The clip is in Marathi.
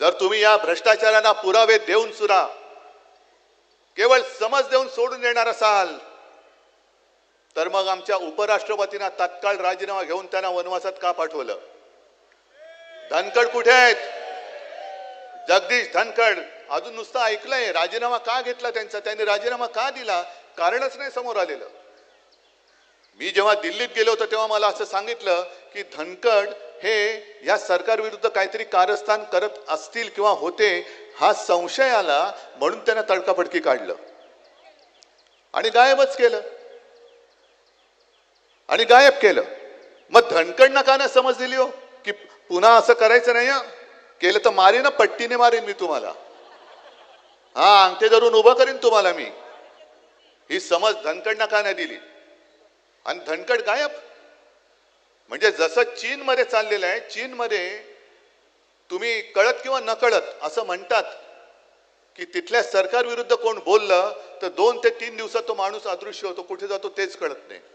जर तुम्ही या भ्रष्टाचारांना पुरावे देऊन सुद्धा केवळ समज देऊन सोडून देणार असाल तर मग आमच्या उपराष्ट्रपतींना तत्काळ राजीनामा घेऊन त्यांना वनवासात का पाठवलं? धनकड कुठे आहेत? जगदीश धनकड अजून नुसतं ऐकलंय राजीनामा का घेतला त्यांचा? त्यांनी राजीनामा का दिला? कारणच नाही समोर आलेलं. मी जेव्हा दिल्लीत गेलो होतो तेव्हा मला असं सांगितलं की धनकड हे या सरकारविरुद्ध काहीतरी कारस्थान करत असतील किंवा होते हा संशय आला म्हणून त्यांना तडकाफडकी काढलं. आणि गायबच केलं. आणि गायब केलं. मग धनकडनं का नाही समज दिली हो की पुन्हा असं करायचं नाही केलं तर मारेन पट्टीने मारीन मी तुम्हाला. हा अंगठे धरून उभं करीन तुम्हाला मी. ही समज धनकडनं का नाही दिली. आणि धनकड गायब. म्हणजे जसं चीनमध्ये चाललेलं आहे चीनमध्ये तुम्ही कळत किंवा नकळत असं म्हणतात की तिथल्या सरकारविरुद्ध कोण बोललं तर दोन ते तीन दिवसात तो माणूस अदृश्य होतो कुठे जातो तेच कळत नाही.